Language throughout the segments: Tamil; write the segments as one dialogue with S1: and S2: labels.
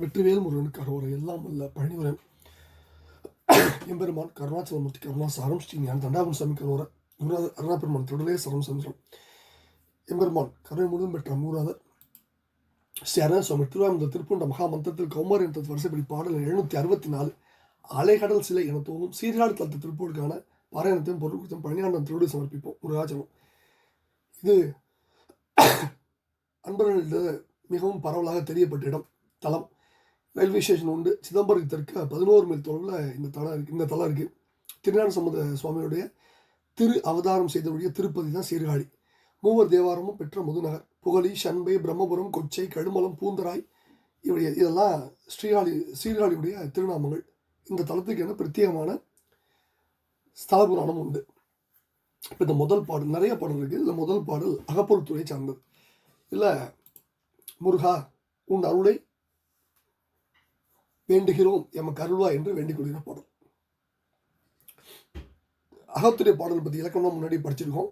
S1: வெற்றிவேல் முருகனுக்கு அரோரை எல்லாம் அல்ல பழனிவரன். எம்பெருமான் கருணாச்சலமூர்த்தி கருணாசாரம் ஸ்ரீ ஞான தண்டாபுரம் சாமி கரோர குருநாதர் அருணாபெருமான் திருடலே சரம் சந்திரம் எம்பெருமான் கருணை முழுதும் பெற்ற மூராதர் ஸ்ரீ அருணாசுவாமி திருவாரூர் திருப்பூண்ட மகாமந்திரத்தில் கௌமாரி என்ற வரிசைப்படி பாடல் எழுநூற்றி அறுபத்தி நாலு அலைகடல் சிலை என தோணும் சீர்காடு தளத்து திருப்பூருக்கான பாராயணத்தையும் பொருள் கொடுத்தும் பழனியாண்டம் திருடு சமர்ப்பிப்போம் முருகாச்சலம். இது அன்பர்களிட மிகவும் பரவலாக தெரியப்பட்ட இடம் தலம். ரயில்வே ஸ்டேஷன் உண்டு. சிதம்பரத்துக்கு தெற்க பதினோரு மைல் தொலைவில் இந்த தலம் இருக்குது இந்த தலம் இருக்குது திருநான சம்பந்த சுவாமியுடைய திரு அவதாரம் செய்தவுடைய திருப்பதி தான் சீர்காழி. மூவர் தேவாரமும் பெற்ற முதுநகர். புகழி சண்பை பிரம்மபுரம் கொச்சை கழுமலம் பூந்தராய் இவருடைய இதெல்லாம் ஸ்ரீகாழி சீர்காழியுடைய திருநாமங்கள். இந்த தலத்துக்கு என்ன பிரத்யேகமான ஸ்தல புராணம் உண்டு. இப்போ இந்த முதல் பாடல் நிறைய பாடல் இருக்குது இதில் முதல் பாடல் அகப்பொருள் துறை சார்ந்தது. இல்லை முருகா உன் அருளை வேண்டுகிறோம் எமக்கு அருள்வா என்று வேண்டிக் கொள்கிற பாடல். அகத்துடைய பாடல் பற்றி இலக்கணம் முன்னாடி படிச்சிருக்கோம்.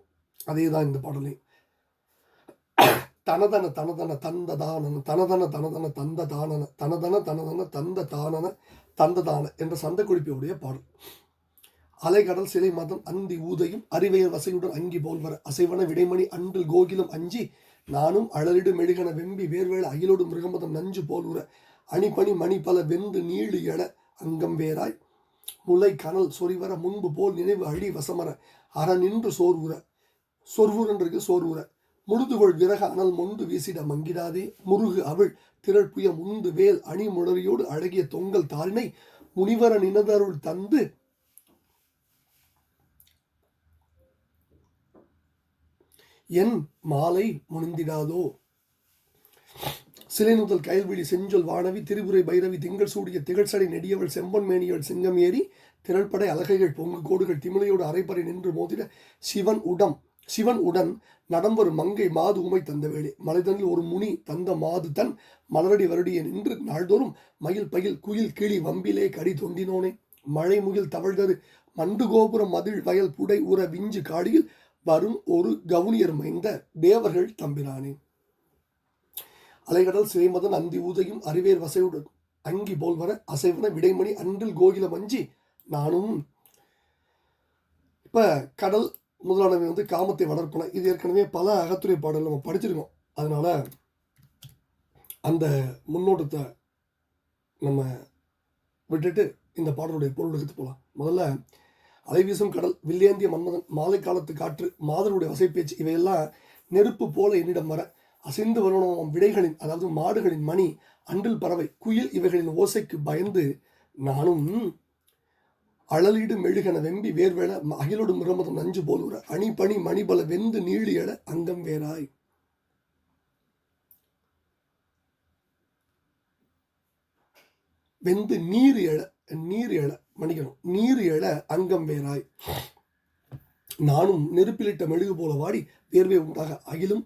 S1: அதே தான் இந்த பாடலையும் தனதன தனதன தந்த தானன தனதன தனதன தந்த தானன தனதன தனதன தந்த தானன தந்த தான என்ற சந்த குறிப்பியுடைய பாடல். அலைகடல் சிலை மதம் அந்தி ஊதையும் அறிவையர் வசையுடன் அங்கி போல்வர அசைவன விடைமணி அன்றில் கோகிலம் அஞ்சி நானும் அழலிடு மெழுகன வெம்பி வேர்வேள அகிலோடு மிருகமதம் நஞ்சு போல்வுற அணிபணி மணி பல வெந்து நீடு என அங்கம் வேராய் முளை கனல் சொறிவர முன்பு போல் நினைவு அழி வசமர. அற நின்று சோர்வுற சொர்வுரன்றிருக்கு சோர்வுற முழுதுகொள் விறக அனல் மொண்டு வீசிட மங்கிடாதே. முருகு அவள் திரள் புய முந்து வேல் அணி முளரியோடு அழகிய தொங்கல் தாளினை முனிவர நினதருள் தந்து என் மாலை முனிந்திடாதோ? சிலை முதல் கயல்விழி செஞ்சொல் வானவி திரிபுரை பைரவி திங்கள் சூடிய திகழ்சடை நெடியவள் செம்பன் மேனியவள் சிங்கம் ஏறி திரள்படை அலகைகள் பொங்கு கோடுகள் திமிழையோடு அரைப்பறை நின்று மோதிட சிவன் உடம். சிவன் உடன் நடம்பெறும் மங்கை மாது உமை தந்த வேளே. மலைதனில் ஒரு முனி தந்த மாது தன் மலரடி வருடிய நின்று நாள்தோறும் மயில் பயில் குயில் கிளி வம்பிலே கடி தொண்டினோனே மழை முகில் தவழ்தரு மண்டு கோபுரம் மதில் வயல் புடை உற விஞ்சு காடியில் வரும் ஒரு கவுனியர் மைந்த தேவர்கள் தம்பிரானே அலைகடல் சிறைமதன் அந்தி ஊதையும் அறிவேர் வசையுடன் அங்கி போல் வர அசைவன விடைமணி அன்றில் கோகில மஞ்சி நானும். இப்போ கடல் முதலானவை வந்து காமத்தை வளர்ப்பன. இது ஏற்கனவே பல அகத்துறை பாடல் நம்ம படிச்சிருக்கோம். அதனால் அந்த முன்னோட்டத்தை நம்ம விட்டுட்டு இந்த பாடலுடைய பொருள் எடுத்து போகலாம் முதல்ல அலைவீசும் கடல் வில்லேந்திய மன்மதன் மாலை காலத்து காற்று மாதருடைய வசைப்பேச்சு இவையெல்லாம் நெருப்பு போல என்னிடம் வர. அசைந்து வரணும் விடைகளின் அதாவது மாடுகளின் மணி அன்றில் பறவை குயில் இவைகளின் ஓசைக்கு பயந்து நானும் அழலீடு மெழுகன வெம்பி வேர்வேள அகிலோடு மிரமதம் நஞ்சு போலுற அணி பணி மணிபல வெந்து நீழி எழ அங்கம் வேறாய். வெந்து நீர் எழ நீர் எழ மன்னிக்கணும் நீர் எழ அங்கம் வேறாய். நானும் நெருப்பிலிட்ட மெழுகு போல வாடி வேர்வை உண்டாக அகிலும்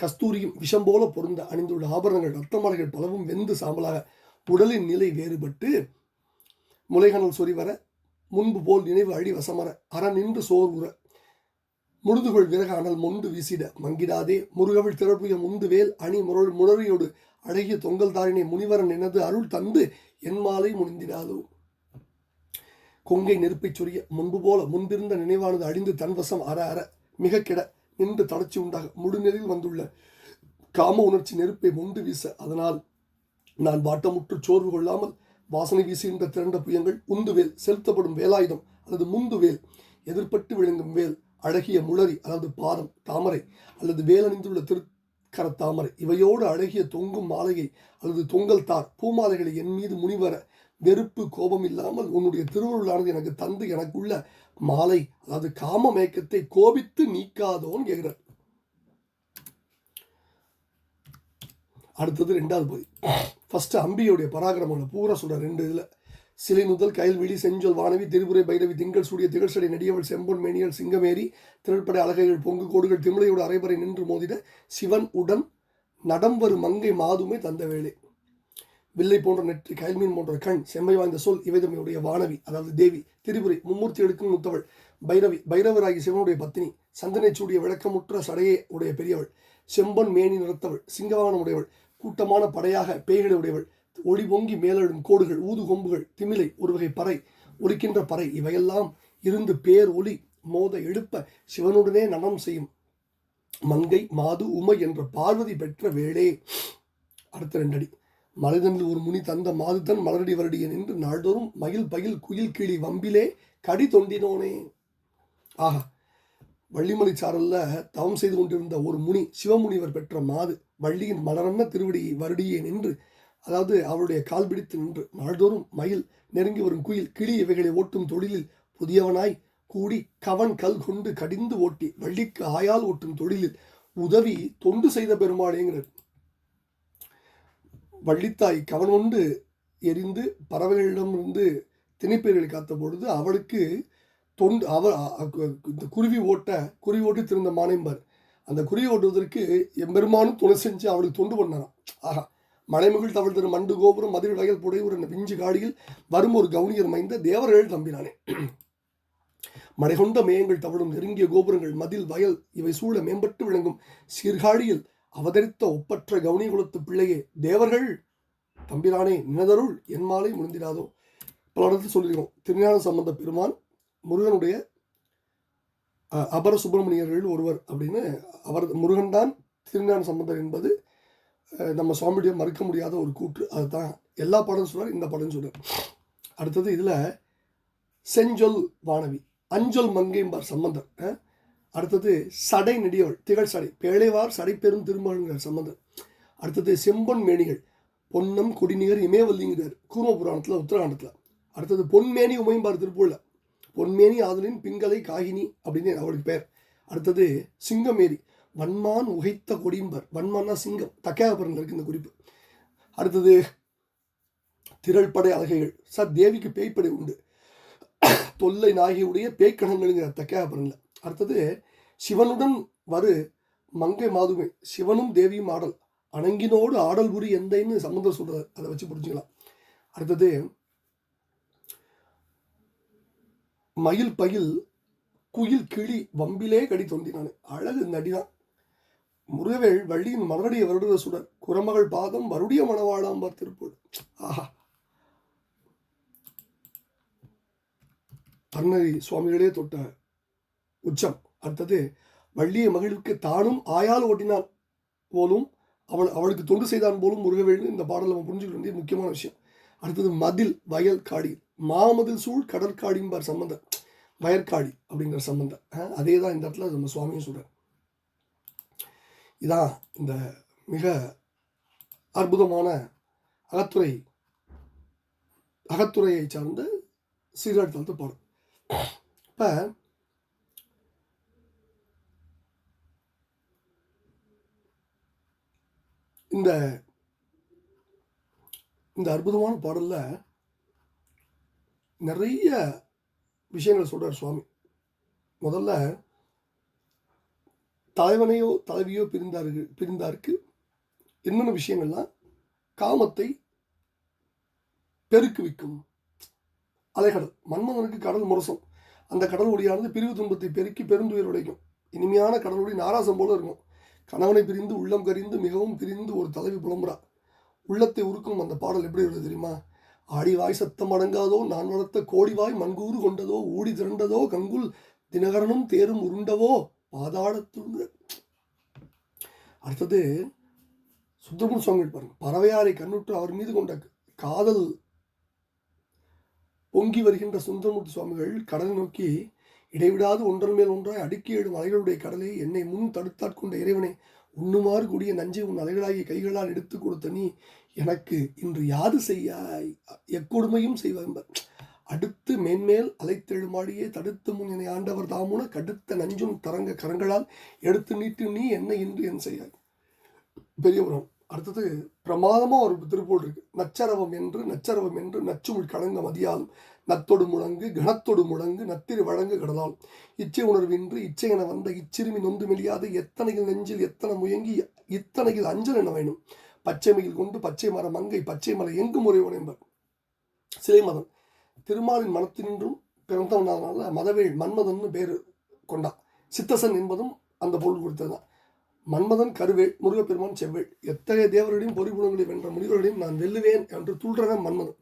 S1: கஸ்தூரியும் விஷம் போல பொருந்த அணிந்துள்ள ஆபரணங்கள் ரத்தமலைகள் பலவும் வெந்து சாம்பலாக உடலின் நிலை வேறுபட்டு முளைகணல் சொறிவர முன்பு போல் நினைவு அழி வசமர அற நின்று சோர்வுற முழுதுகொள் விறக அனல் மொண்டு வீசிட மங்கிடாதே முருகவிழ் திறப்புய முந்து வேல் அணி முரள் முரறியோடு அழகிய தொங்கல் தாரினை முனிவரன் எனது அருள் தந்து என் மாலை முனிந்திடாதோ. கொங்கை நெருப்பைச் சொரிய முன்பு போல முன்பிருந்த நினைவானது அழிந்து தன்வசம் அற அற மிக கிட நின்று தளர்ச்சி உண்டாக முழுநிலையில் வந்துள்ள காம உணர்ச்சி நெருப்பை முண்டு வீச அதனால் நான் வாட்டமுற்று சோர்வு கொள்ளாமல் வாசனை வீசுகின்ற திரண்ட புயங்கள் உந்துவேல் செலுத்தப்படும் வேலாயுதம் அல்லது முந்துவேல் எதிர்பட்டு விழுங்கும் வேல் அழகிய முளரி அதாவது பாதம் தாமரை அல்லது வேலணிந்துள்ள திருக்கர தாமரை இவையோடு அழகிய தொங்கும் மாலையை அல்லது தொங்கல் தார் பூமாலைகளை என் மீது முனிவர வெறுப்பு கோபம் இல்லாமல் உன்னுடைய திருவருளானது எனக்கு தந்து எனக்குள்ள மாலை அதாவது காம மயக்கத்தை கோபித்து நீக்காதோன்னு கேட்கிறார் அடுத்தது ரெண்டாவது பகுதி. ஃபஸ்ட்டு அம்பியோடைய பராக்கிரமங்களை பூரா சொல்கிறார் ரெண்டு இதில். சிலை முதல் கயல்விழி செஞ்சொல் வானவி திருபுரை பைரவி திங்கள் சூடிய திகழ்சடை நெடியவள் செம்பொன் மேனியல் சிங்கமேரி திரட்படை அழகைகள் பொங்கு கோடுகள் திமிழையோடு அரைபறை நின்று மோதிட சிவன் உடன் நடம்பரு மங்கை மாதுமை தந்த வேளை. வில்லை போன்ற நெற்றி கயல்மீன் போன்ற கண் செம்மை வாய்ந்த சொல் இவைதமையுடைய வானவி அதாவது தேவி திரிபுரை மும்மூர்த்தி எடுக்கும் முத்தவள் பைரவி பைரவராகி சிவனுடைய பத்தினி சந்தனை சூடிய விளக்கமுற்ற சடையே உடைய பெரியவள் செம்பன் மேனி நிறத்தவள் சிங்கவானம் உடையவள் கூட்டமான படையாக பேய்களை உடையவள் ஒளி பொங்கி மேலெழும் கோடுகள் ஊது கொம்புகள் திமிலை ஒரு வகை பறை ஒலிக்கின்ற பறை இவையெல்லாம் இருந்து பேர் ஒளி மோத எழுப்ப சிவனுடனே நடம் செய்யும் மங்கை மாது உமை என்ற பார்வதி பெற்ற வேளே. அடுத்த ரெண்டடி. மலைதனில் ஒரு முனி தந்த மாதுதன் மலரடி வருடியன் என்று நாள்தோறும் மயில் பயில் குயில் கிளி வம்பிலே கடி தொண்டினோனே. ஆஹா வள்ளிமலை சாரல்ல தவம் செய்து கொண்டிருந்த ஒரு முனி சிவமுனிவர் பெற்ற மாது வள்ளியின் மலரன்ன திருவடி வருடியே நின்று அதாவது அவருடைய கால் பிடித்து நின்று நாள்தோறும் மயில் நெருங்கி வரும் குயில் கிளி இவைகளை ஓட்டும் தொழிலில் புதியவனாய் கூடி கவன் கல் கொண்டு கடிந்து ஓட்டி வள்ளிக்கு ஆயால் ஓட்டும் தொழிலில் உதவி தொண்டு செய்த பெருமாளேங்கிறார் வள்ளித்தாய் கவன் கொண்டு எரிந்து பறவைகளிடமிருந்து திணைப்பயிர்களை காத்த பொழுது அவளுக்கு தொண்டு அவர் இந்த குருவி ஓட்ட குருவி ஓட்டி திருந்த மானைம்பர். அந்த குருவி ஓட்டுவதற்கு எம்பெருமானும் துணை செஞ்சு அவளுக்கு தொண்டு பண்ணாராம். ஆஹா மலைமகள் தவழ் திரு மண்டு கோபுரம் மதுரை வயல் புடையூர் என்ற விஞ்சு காடியில் வரும் ஒரு கவுனியர் மைந்த தேவர்கள் தம்பினானே. மடைகொண்ட மேயங்கள் தவழும் நெருங்கிய கோபுரங்கள் மதில் வயல் இவை சூழ மேம்பட்டு விளங்கும் சீர்காழியில் அவதரித்த ஒப்பற்ற கவுனி குலத்து பிள்ளையே தேவர்கள் தம்பிரானே நினதருள் என் மாலை முடிந்திடாதோ பல இடத்துல சொல்லியிருக்கோம். திருஞான சம்பந்த பெருமான் முருகனுடைய அபர சுப்பிரமணியர்கள் ஒருவர் அப்படின்னு அவர் முருகன் தான் திருஞான சம்பந்தர் என்பது நம்ம சுவாமியுடைய மறுக்க முடியாத ஒரு கூற்று. அதுதான். எல்லா படம் சொல்கிறார் இந்த படம் சொல்கிறார் அடுத்தது இதில் செஞ்சொல் வானவி அஞ்சொல் மங்கைம்பார் சம்பந்தர். ஆ அடுத்தது சடை நெடியவள் திகழ் சடை பேழைவார் சடை பெரும் திருமகன்கிறார் சம்பந்தர் அடுத்தது செம்பொன் மேனிகள் பொன்னம் குடிநீர் இமயவல்லிங்கிறார் கூர்ம புராணத்தில் உத்தரகாண்டத்தில். அடுத்தது பொன்மேனி உமைம்பார் திருப்பூரில். பொன்மேனி ஆதலின் பிங்கலை காகினி அப்படின்னு அவளுக்கு பேர். அடுத்தது சிங்கமேரி வன்மான் உகைத்த கொடியம்பர் வன்மான்னா சிங்கம் தக்கையாபுரங்கள் இருக்கு இந்த குறிப்பு. அடுத்தது திரள்படை அழகைகள் சார் தேவிக்கு பேய்ப்படை உண்டு. தொல்லை நாயகியுடைய பேய்க்கணங்கள்ங்கிற தக்கையாபுரங்கள் அடுத்தது சிவனுடன் வரு மங்கை மாதுமை. சிவனும் தேவியும் ஆடல். அணங்கினோடு ஆடல் புரி எந்தைன்னு சம்பந்தர் சொல்கிறார் அதை வச்சு புரிஞ்சுக்கலாம். அடுத்தது மயில் பயில் குயில் கிளி வம்பிலே கடி தொந்தினானே. அழகு நடிதான் முருகவேள் வள்ளியின் மலரடிய வருடுத சுடர் குரமகள் பாதம் வருடைய மணவாளாம்பார் திருப்பூர். ஆஹா. அருணரி சுவாமிகளே தொட்ட உச்சம். அடுத்தது வள்ளியை மகிழ்வுக்கு தானும் ஆயால் ஓட்டினான் போலும் அவள் அவளுக்கு தொண்டு செய்தான் போலும் முருகவேள்னு இந்த பாடல் நம்ம புரிஞ்சுக்க வேண்டிய முக்கியமான விஷயம். அடுத்தது மதில் வயல் காடி. மாமதில் சூழ் கடற்காடிம்பார் சம்பந்தம். வயற்காடி அப்படிங்கிற சம்பந்தம். அதே தான் இந்த இடத்துல நம்ம சுவாமியும் சொல்கிறார் இதான் இந்த மிக அற்புதமான அகத்துறை அகத்துறையை சார்ந்த சீர்காழி பாடம் இப்போ இந்த இந்த அற்புதமான பாடலில் நிறைய விஷயங்கள் சொல்கிறார் சுவாமி. முதல்ல தலைவனையோ தலைவியோ பிரிந்தார்கள் பிரிந்தாருக்கு என்னென்ன விஷயங்கள்லாம் காமத்தை பெருக்குவிக்கும் அலைகடல் மன்மதனுக்கு கடல் முரசம். அந்த கடல் ஒளியானது பிரிவு துன்பத்தை பெருக்கி பெருந்துயர் உடைக்கும். இனிமையான கடல் ஒளி நாராசம் போல இருக்கும். கணவனை பிரிந்து உள்ளம் கரிந்து மிகவும் பிரிந்து ஒரு தலைவி புலம்புறா. உள்ளத்தை உருக்கும் அந்த பாடல் எப்படி வருது தெரியுமா? ஆடி வாய் சத்தம் அடங்காதோ நான் வளர்த்த கோடிவாய் மண்கூறு கொண்டதோ ஊடி திரண்டதோ கங்குல் தினகரனும் தேரும் உருண்டவோ பாதாளத்துங்க அடுத்தது சுப்பிரமணிய சுவாமி பாருங்க. பறவையாரை கண்ணுற்று அவர் மீது கொண்ட காதல் பொங்கி வருகின்ற சுந்தரமூர்த்தி சுவாமிகள் கடலை நோக்கி இடைவிடாது ஒன்றன் மேல் ஒன்றாய் அடுக்கி எழும் அலைகளுடைய கடலை. என்னை முன் தடுத்தாட்கொண்ட இறைவனை உண்ணுமாறு கூடிய நஞ்சை உன் அலைகளாகிய கைகளால் எடுத்து கொடுத்த நீ எனக்கு இன்று யாது செய்யாய்? எக்கொடுமையும் செய்வார் அடுத்து மேன்மேல் அலைத்தெழுமாடியே தடுத்து முன் என்னை ஆண்டவர் தாமுன கடுத்த நஞ்சும் தரங்க கரங்களால் எடுத்து நீட்டு நீ என்ன இன்று என் செய்யாய். பெரியபுரம் அடுத்தது பிரமாதமாக ஒரு திருப்பூர் இருக்கு. நச்சரவம் என்று நச்சரவம் என்று நச்சுமுள் கலங்க மதியாலும் நத்தொடு முழங்கு கணத்தொடு முழங்கு நத்திரி வழங்கு கடலால். இச்சை உணர்வின்றி இச்சை என வந்த இச்சிறுமி நொந்து மெலியாது எத்தனையில் நெஞ்சில் எத்தனை முயங்கி இத்தனையில் அஞ்சல் என வேணும். பச்சை மயில் கொண்டு பச்சை மரம் மங்கை பச்சை மலை எங்கு முறை உடையம்பர் சிலை மதம் திருமாலின் மனத்தினின்றும் பிறந்தவனால மதவேள் மன்மதன் பேர் கொண்டான். சித்தசன் என்பதும் அந்த பொருள் கொடுத்ததுதான் மன்மதன் கருவேள் முருகப்பெருமான் செவ்வேள் எத்தகைய தேவர்களையும் பொறிகுணங்களை வென்ற முனிவர்களையும் நான் வெல்லுவேன் என்று துள்றவன் மன்மதன்.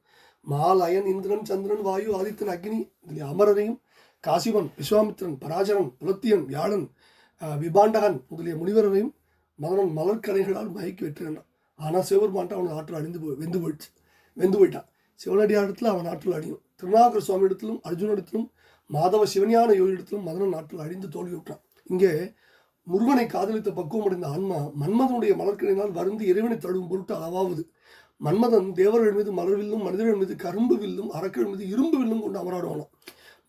S1: மாலயன் இந்திரன் சந்திரன் வாயு ஆதித்தன் அக்னி இதில் அமரரையும் காசிவன் விஸ்வாமித்திரன் பராஜரன் புலத்தியன் வியாழன் விபாண்டகன் முதலிய முனிவரையும் மதனன் மலர்கலைகளால் மயக்கி வெற்றினான் ஆனால் சிவபெருமான்ட்ட அவன் ஆற்றல் அழிந்து போய் வெந்து போயிடுச்சு. வெந்து போயிட்டான். சிவனடியாரிடத்தில் அவன் ஆற்றல் அழியும். திருநாகர சுவாமி இடத்திலும் அர்ஜுனிடத்திலும் மாதவ சிவஞான யோகிடத்திலும் மதனன் ஆற்றல் அழிந்து தோல்வி விட்டான் இங்கே முருகனை காதலித்த பக்குவமடைந்த ஆன்மா மன்மதனுடைய மலர்கனினால் வருந்து இறைவனை தழுவும் பொருட்டு அளவாவது. மன்மதன் தேவர்கள் மீது மலர்வில்லும் மனிதர்கள் மீது கரும்பு வில்லும் அறக்கள் மீது இரும்பு வில்லும் கொண்டு அமராடுவானாம்.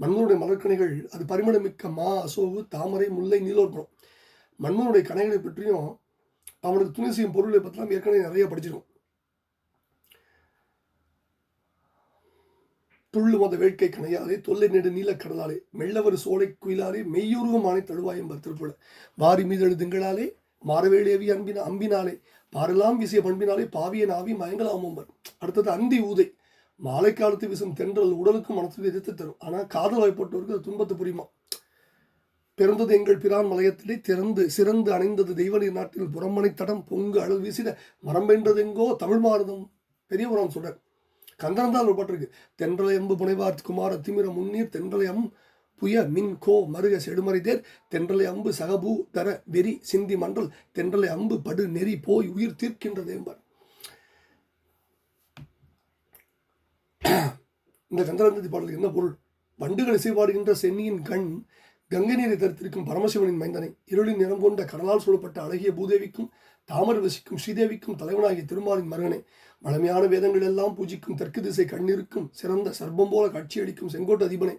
S1: மன்மனுடைய மலர்கனைகள் அது பரிமளமிக்க மா அசோகு தாமரை முல்லை நீலோர்புறம் மன்மனுடைய கனைகளை பற்றியும் அவனுக்கு துணி செய்யும் பொருளை பற்றிலாம் ஏற்கனவே நிறைய படிச்சிருக்கோம். துள்ளு மத வேட்கை கணையாலே தொல்லை நெடு நீலக்கடலாலே மெல்லவர் சோலை குயிலாலே மெய்யுருவமானை தழுவாயம் திருப்புல. வாரி மீதழு திங்களாலே மாரவேளேவி அன்பின அம்பினாலே பாரெல்லாம் வீசிய பண்பினாலே பாவிய நாவி மயங்கலாமம்பர் அடுத்தது அந்தி ஊதை. மாலை காலத்து வீசும் தென்றல் உடலுக்கும் மனத்துக்கு எதிர்த்து தரும். ஆனால் காதல் வாய்ப்பட்டோருக்கு அது துன்பத்து புரியுமா? பிறந்தது எங்கள் பிரான் மலையத்திலே திறந்து சிறந்து அணைந்தது தெய்வநீர் நாட்டில் புறமனை தடம் பொங்கு அழல் வீசிட மரம்பென்றதெங்கோ தமிழ் மாறுதம். பெரியவரான் புரான் கந்தனம் தான் ஒரு பாட்டு இருக்கு தென்றலை புனைவார் குமார திமிர முன்னீர் தென்றலையம் புய மின் கோ மருக செடுமறை தேர். தென்றலை அம்பு சகபூ தர வெறி சிந்தி மன்றல் தென்றலை அம்பு படு நெறி போய் உயிர் தீர்க்கின்றது என்பார் இந்த கந்தரந்ததி பாடலுக்கு என்ன பொருள்? வண்டுகள் இசைபாடுகின்ற சென்னியின் கண் கங்கை நீரை தரித்திருக்கும் பரமசிவனின் மைந்தனை இருளின் நிறம் கொண்ட கடலால் சூழப்பட்ட அழகிய பூதேவிக்கும் தாமர வசிக்கும் ஸ்ரீதேவிக்கும் தலைவனாகிய திருமாலின் மருகனை வளமையான வேதங்கள் எல்லாம் பூஜிக்கும் தெற்கு திசை கண்ணிருக்கும் சிறந்த சர்ப்பம் போல காட்சியளிக்கும் செங்கோட்டு அதிபனை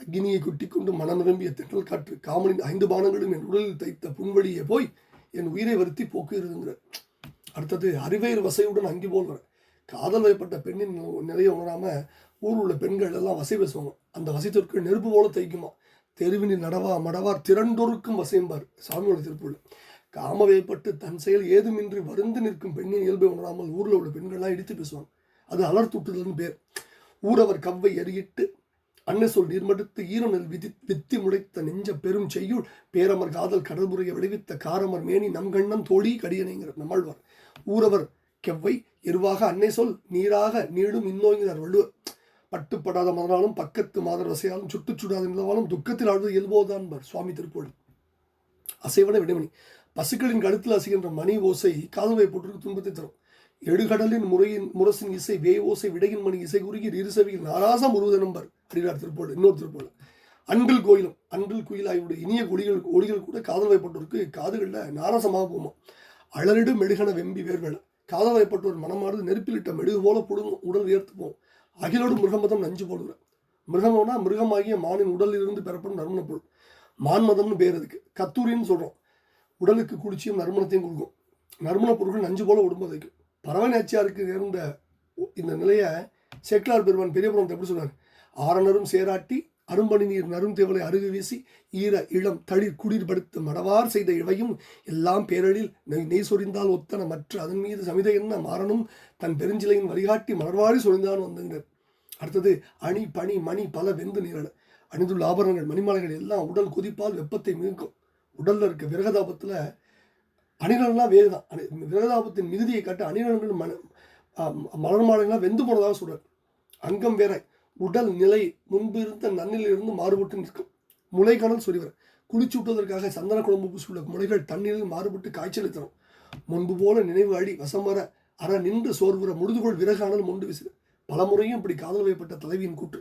S1: அக்னியை குட்டிக் கொண்டு மனம் நிரம்பிய தென்றல் காற்று காமனின் ஐந்து பானங்களும் என் உடலில் தைத்த புண்வழியே போய் என் உயிரை வருத்தி போக்குகிறதுங்கிறார் அடுத்தது அறிவேறு வசையுடன் அங்கி போல்வர் காதல் வயப்பட்ட பெண்ணின் நிறைய உணராம ஊரில் உள்ள பெண்கள் எல்லாம் வசை பேசுவாங்க. அந்த வசைத்திற்கு நெருப்பு போல தைக்குமா தெருவினில் நடவா மடவார் திரண்டொருக்கும் வசையம்பார் சாமியோட திருப்பூர் காமவைப்பட்டு தன் செயல் ஏதுமின்றி வருந்து நிற்கும் பெண்ணின் இயல்பை உணராமல் ஊரில் உள்ள பெண்கள்லாம் இடித்து பேசுவாங்க. அது அலர்த்தூட்டுதல்னு பேர். ஊரவர் கவ்வை எறியிட்டு அன்னை சொல் நீர்மடுத்து ஈரநெல் விதி வித்தி முளைத்த நெஞ்ச பெரும் செய்யுள் பேரமர் காதல் கடற்புறையை விளைவித்த காரமர் மேனி நம் கண்ணம் தோழி கடியனைங்கிற நம்மாழ்வார். ஊரவர் கெவ்வை எருவாக அன்னை சொல் நீராக நீடும் இன்னோங்கிறார் வள்ளுவர். பட்டுப்படாத மதனாலும் பக்கத்து மாதர் வசையாலும் சுட்டுச்சுடாத நிலவாலும் துக்கத்தில் ஆழ்வது இயல்போதான் சுவாமி திருப்போல் அசைவன விடைமணி. பசுக்களின் கழுத்தில் அசைகின்ற மணி ஓசை காதுவை போட்டிருக்கு துன்பத்தை தரும். எடுகடலின் முறையின் முரசின் இசை வே ஓசை விடையின் மணி இசை குறுகி இருசவியில் நாராசம் உருவதனம்பர் அப்படின்னார் திருப்போல் இன்னொரு திருப்போல் அன்பில் கோயிலும் அன்பில் குயிலாயுடைய இனிய ஒளிகள் ஒளிகள் கூட காதல் வைப்பட்டோருக்கு காதுகளில் நாராசமாக போமா. அழலிடு மெழுகன வெம்பி வேர்வேல காதல் வைப்பட்டோர் மனமானது நெருப்பிலிட்ட மெழுகு போல புடுங்கும் உடல் உயர்த்து போகும் அகிலோடு மிருகமதம் நஞ்சு போடுகிற மிருகம்னா மிருகமாகிய மானின் உடலில் இருந்து பெறப்படும் நறுமண பொருள். மான்மதம்னு பேர் அதுக்கு. கத்தூரின்னு சொல்கிறோம் உடலுக்கு குளிர்ச்சியும் நறுமணத்தையும் கொடுக்கும். நறுமண பொருட்கள் நஞ்சு போல உடம்பு வைக்கும் பறவை நேச்சியாருக்கு நேர்ந்த இந்த நிலையை செக்லார் பெருமான் பெரியபுரம் எப்படி சொன்னார் ஆரணரும் சேராட்டி அரும்பணி நீர் நறுந்தேவலை அருகு வீசி ஈர இளம் தளிர் குளிர்படுத்த மடவார் செய்த இழையும் எல்லாம் பேரழில் நெய் நெய் சொரிந்தால் ஒத்தன மற்ற அதன் மீது சமிதை என்ன? மாறனும் தன் பெருஞ்சிலையின் வழிகாட்டி மலர்வாரி சொரிந்தான் வந்தனர். அடுத்தது அணி பனி மணி பல வெந்து நீரட அணிந்துள்ள ஆபரணங்கள் மணிமாலைகள் எல்லாம் உடல் கொதிப்பால் வெப்பத்தை மிகுக்கும். உடலில் இருக்க விரகதாபத்தில் அணிகள்லாம் வேறுதான். அணி விரகதாபத்தின் மிகுதியை காட்ட அணிகலன்கள் மன மலர் மாலைகள்லாம் வெந்து போனதாக சொல்கிறார் அங்கம் வேற உடல் நிலை முன்பு இருந்த நன்னிலிருந்து மாறுபட்டு நிற்கும். முளைக்கணல் குளிச்சு குளிச்சூட்டுவதற்காக சந்தன குழம்பு பூசியுள்ள முளைகள் தண்ணீரில் மாறுபட்டு காய்ச்சலை தரும் முன்பு போல நினைவு அடி வசம் வர அற நின்று சோர்வுற முழுதுகோள் விறகானல் முண்டு விசிறு பலமுறையும் இப்படி காதல் வைப்பட்ட தலைவியின் கூற்று.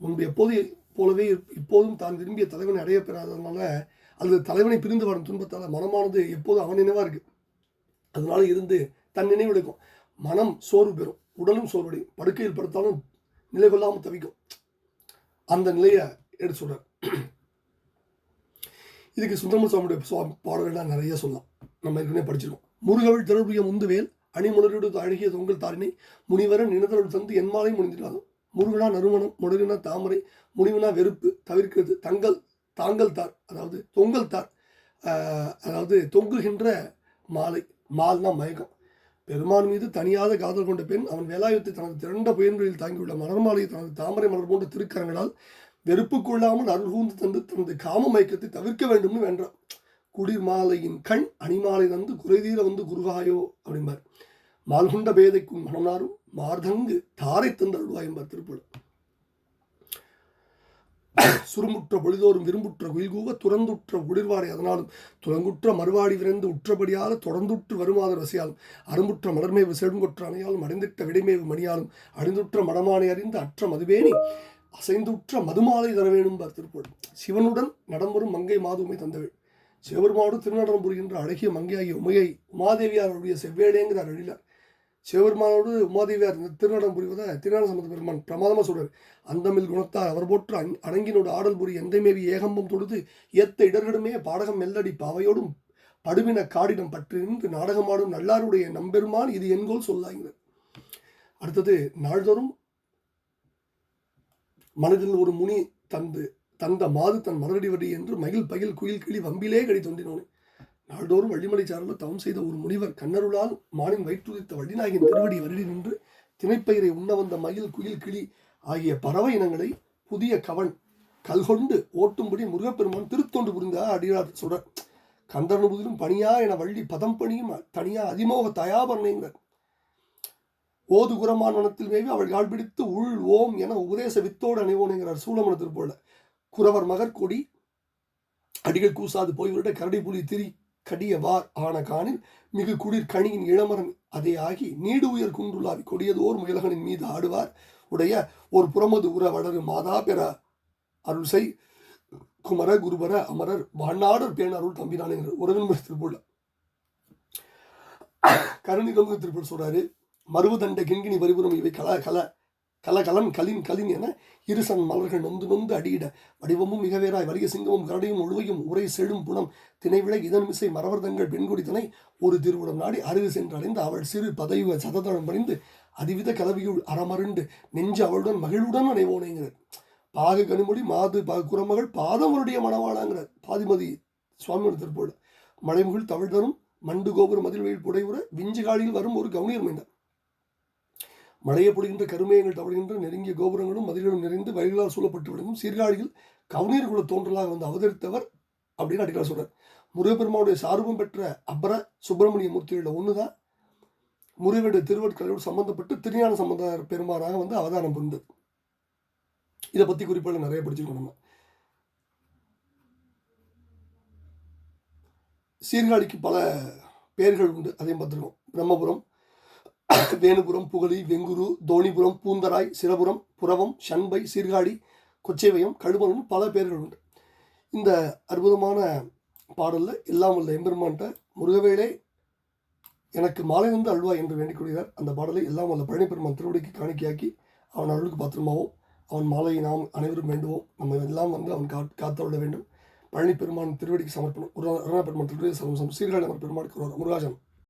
S1: முன்பு எப்போது போலவே இப்போதும் தான் விரும்பிய தலைவனை அடைய பெறாததுனால அல்லது தலைவனை பிரிந்து வரும் துன்பத்தால் மனமானது எப்போதும் அவன் நினைவாக இருக்குது அதனால இருந்து தன் நினைவு எடுக்கும். மனம் சோர்வு பெறும். உடலும் சோர்வடையும். படுக்கையில் படுத்தாலும் நிலை கொள்ளாமல் தவிக்கும். அந்த நிலையை எடுத்து சொல்கிறார் இதுக்கு சுந்தரம சுவாமியுடைய சுவாமி பாடல்கள்லாம் நிறைய சொல்லலாம். நம்ம ஏற்கனவே படிச்சிருக்கோம். முருகவள் திரளுடைய முந்துவேல் அணிமுணரோடு அழகிய தொங்கல் தாரினை முனிவர நினதருள் தந்து என்மாலையும் முடிந்திடாதும் முருகனா நறுமணம் முருகனா தாமரை முனிவனா வெறுப்பு தவிர்க்கிறது தங்கள் தாங்கள் தார் அதாவது தொங்கல் தார் அதாவது தொங்குகின்ற மாலை மால்னா மயக்கம். பெருமான் மீது தனியாத காதல் கொண்ட பெண் அவன் வேலாயுத்தை தனது திரண்ட புயன்களில் தாங்கியுள்ள மலர் மாலையை தனது தாமரை மலர் போன்ற திருக்கரங்களால் வெறுப்பு கொள்ளாமல் அருள் தந்து தனது காம மயக்கத்தை தவிர்க்க வேண்டும்னு வேண்டான் குடிர் மாலையின் கண் அணிமாலை தந்து குறைதீர வந்து குருகாயோ அப்படிம்பார். மால்குண்ட பேதைக்கும் மனநாரும் மார்தங்கு தாரை தந்து அழுவாய் என்பார் திருப்புல சுருமுற்ற பொழுதோறும் விரும்புற்ற குயில்கூவ துறந்துற்ற குளிர்வாரை அதனாலும் துறங்குற்ற மறுவாடி விரைந்து உற்றபடியால் தொடர்ந்துற்று வருமாதர் வசியாலும் அரும்புற்ற மலர்மேவு செழுங்கொற்ற அணையாலும் அடைந்திட்ட விடைமேவு மணியாலும் அடைந்துற்ற மடமானை அறிந்து அற்ற மதுவேணி அசைந்துற்ற மதுமாலை தர வேணும் பார் சிவனுடன் நடம்பெறும் மங்கை மாதுமை தந்தவள். சிவபெருமானோடு திருநடனம் புரிகின்ற அழகிய மங்கையாகிய உமையை உமாதேவியாருடைய செவ்வேடேங்கிறார் அழிலார் சிவபெருமானோடு உமாதேவியார் இந்த புரிவதை திருநான சம்பந்த பெருமான் பிரமாதமாக சொல்கிறார் அந்தமில் குணத்தால் அவர் போற்று அங் அணங்கினோடு ஆடல் புரி எந்தைமேவி ஏகம்பம் தொடுத்து ஏத்த இடர்களிடமே பாடகம் மெல்லடி பாவையோடும் படுவின காடிடம் பற்றி நின்று நாடகமாடும் நல்லாருடைய நம்பெருமான் இது என்கோல் சொல்லாங்க அடுத்தது நாள்தோறும் மனதில் ஒரு முனி தந்து தந்த மாது தன் மலரடி வடி என்று மகிழ் பகில் குயில் கிளி வம்பிலே கடி தோன்றினோனே நாள்தோறும் வள்ளிமலை சாரல தவம் செய்த ஒரு முனிவர் கண்ணருளால் மானின் வயிற்றுதித்த வள்ளிநாயகின் திருவடி வருடி நின்று திணைப்பயிரை உண்ண வந்த மயில் குயில் கிளி ஆகிய பறவை இனங்களை புதிய கவன் கல்கொண்டு ஓட்டும்படி முருகப்பெருமான் திருத்தொண்டு புரிந்த அடியார் சுடர் கந்தனுபுதிலும் பணியா என வள்ளி பதம் பணியும் தனியா அதிமோக தயாபரணைங்கிறார் ஓது குரமான் வனத்தில் மேவி அவள் கால் பிடித்து உள் ஓம் என உபதேச வித்தோடு அணிவோனுங்கிறார் சூழமன திருப்போல குறவர் மகற்கொடி அடிகள் கூசாது போய்விட கரடி புலி திரி கடிய வார் ஆன காணில் மிகு குளிர் கணியின் இளமரம் அதே ஆகி நீடு உயர் குன்றுள்ளாவி கொடியதோர் முயலகனின் மீது ஆடுவார். உடைய ஒரு புறமது உற வளரு மாதா பெற அருள்சை குமர குருபர அமரர் வாழ்நாடர் பேண அருள் தம்பினான் என்று உறவின் திருப்பூர்ல கருணிதம் திருப்பூர் சொல்றாரு. மருவதண்ட கிண்கிணி பரிபுரம் இவை கல கல. கலகலம் கலின் கலின் என இருசன் மலர்கள் நொந்து நொந்து அடியிட. வடிவமும் மிகவேராய் வலிய சிங்கமும் கரடையும் உழுவையும் உரை செழும் புனம் திணைவிளை இதன் மிசை மரவர்தங்கள் பெண்குடித்தனை ஒரு திருவுடம் நாடி அருகு சென்றடைந்து அவள் சிறு பதவி சததளம் பணிந்து அதிவித கலவியுள் அறமருண்டு. நெஞ்சு அவளுடன் மகிழுடன் அடைவோனேங்கிறார் பாகு கனிமொழி மாது பா குரமகள் பாதவருடைய மணவாளாங்கிறார் பாதிமதி சுவாமியோட திருப்போடு மலைமுகில் தமிழ்தரும் மண்டு கோபுர மதில் வெயில் புடைவுற. விஞ்சு காலியில் வரும் ஒரு கவுனியர் மைந்தார் மழையை பொழிகின்ற கருமையங்கள் தவழ்கின்ற நெருங்கிய கோபுரங்களும் மதில்களும் நிறைந்து வயல்களால் சூழப்பட்டு விளங்கும் சீர்காழியில் கவுனீர் குல தோன்றலாக வந்து அவதரித்தவர் அப்படின்னு அடிக்கடி சொல்கிறார் முருகப்பெருமானுடைய சார்பம் பெற்ற அபர சுப்பிரமணிய மூர்த்திகளில் ஒன்று தான் முருகனுடைய திருவட்கலையோடு சம்பந்தப்பட்டு திருஞான சம்பந்த பெருமாறாக வந்து அவதாரம் புரிந்தது. இதை பற்றி குறிப்பாக நிறைய படிச்சிருக்கோம் நம்ம. சீர்காழிக்கு பல பெயர்கள் உண்டு. அதையும் பார்த்துருக்கோம். பிரம்மபுரம் வேணுபுரம் புகழி வெங்குரு தோணிபுரம் பூந்தராய் சிரபுரம் புறவம் சண்பை சீர்காழி கொச்சைவயம் கழுவனும் பல பேர்கள் உண்டு. இந்த அற்புதமான பாடலில் எல்லாம் உள்ள எம்பெருமான்கிட்ட முருகவேளே எனக்கு மாலை வந்து அல்வா என்று வேண்டிக் கொள்கிறார் அந்த பாடலை எல்லாம் உள்ள பழனி பெருமான் திருவடிக்கு காணிக்கையாக்கி அவன் அருளுக்கு பாத்திரமாவும் அவன் மாலையை நாம் அனைவரும் வேண்டுவோம். நம்ம எல்லாம் வந்து அவன் கா காத்தருள வேண்டும். பழனி பெருமான் திருவடிக்கு சமர்ப்பணம் ஒரு அருணா பெருமான் திருவடி சமர்ப்பணம் சீர்காழி பெருமானுக்கு ஒரு முருகாசனம்